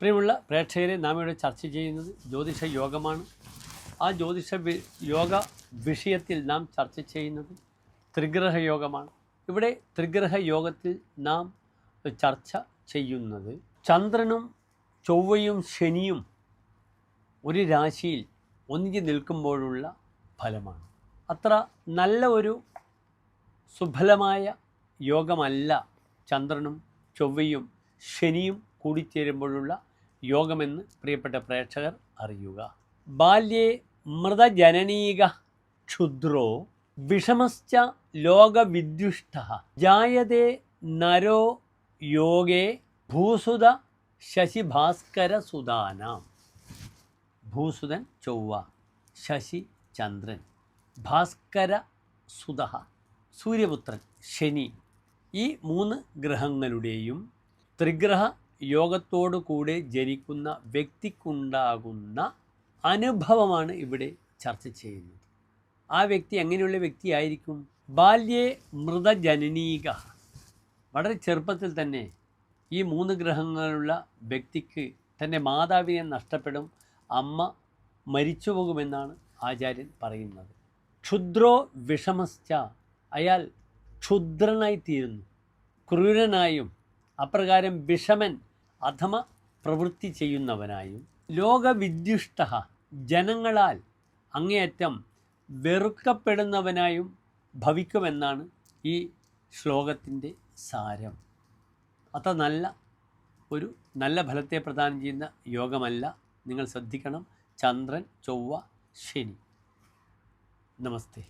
പ്രിയമുള്ള പ്രേക്ഷകരെ നാം ഇവിടെ ചർച്ച ചെയ്യുന്നത് ജ്യോതിഷ യോഗമാണ്. ആ ജ്യോതിഷ യോഗ വിഷയത്തിൽ നാം ചർച്ച ചെയ്യുന്നത് ത്രിഗ്രഹ യോഗമാണ്. ഇവിടെ ത്രിഗ്രഹ യോഗത്തിൽ നാം ചർച്ച ചെയ്യുന്നത് ചന്ദ്രനും ചൊവ്വയും ശനിയും ഒരു രാശിയിൽ ഒന്നിച്ച് നിൽക്കുമ്പോഴുള്ള ഫലമാണ്. അത്ര നല്ല ഒരു സുഫലമായ യോഗമല്ല ചന്ദ്രനും ചൊവ്വയും ശനിയും കൂടിച്ചേരുമ്പോഴുള്ള യോഗമെന്ന് പ്രിയപ്പെട്ട പ്രേക്ഷകർ അറിയുക. ബാല്യേ മൃതജനനീക ക്ഷുദ്രോ വിഷമശ്ച ലോകവിദ്യുഷ്ട ജായതേ നരോ യോഗേ ഭൂസുത ശശിഭാസ്കര സുതാനാം ഭൂസുതൻ ചൊവ്വ ശശി ചന്ദ്രൻ ഭാസ്കര സുത സൂര്യപുത്രൻ ശനി ഈ മൂന്ന് ഗ്രഹങ്ങളുടെയും ത്രിഗ്രഹ യോഗത്തോടു കൂടെ ജനിക്കുന്ന വ്യക്തിക്കുണ്ടാകുന്ന അനുഭവമാണ് ഇവിടെ ചർച്ച ചെയ്യുന്നത്. ആ വ്യക്തി എങ്ങനെയുള്ള വ്യക്തിയായിരിക്കും? ബാല്യേ മൃതജനനീക. വളരെ ചെറുപ്പത്തിൽ തന്നെ ഈ മൂന്ന് ഗ്രഹങ്ങളുള്ള വ്യക്തിക്ക് തന്റെ മാതാവിനെ നഷ്ടപ്പെടും അമ്മ മരിച്ചു പോകുമെന്നാണ് ആചാര്യൻ പറയുന്നത്. ക്ഷുദ്രോ വിഷമസ്ച അയാൾ ക്ഷുദ്രനായി തീരുന്നു ക്രൂരനായും അപ്രകാരം വിഷമൻ അധമ പ്രവൃത്തി ചെയ്യുന്നവനായും ലോകവിദ്യുഷ്ട ജനങ്ങളാൽ അങ്ങേയറ്റം വെറുക്കപ്പെടുന്നവനായും ഭവിക്കുമെന്നാണ് ഈ ശ്ലോകത്തിന്റെ സാരം. അത്ര നല്ല ഒരു നല്ല ഫലത്തെ പ്രദാനം ചെയ്യുന്ന യോഗമല്ല. നിങ്ങൾ ശ്രദ്ധിക്കണം. ചന്ദ്രൻ ചൊവ്വ ശനി. നമസ്തേ.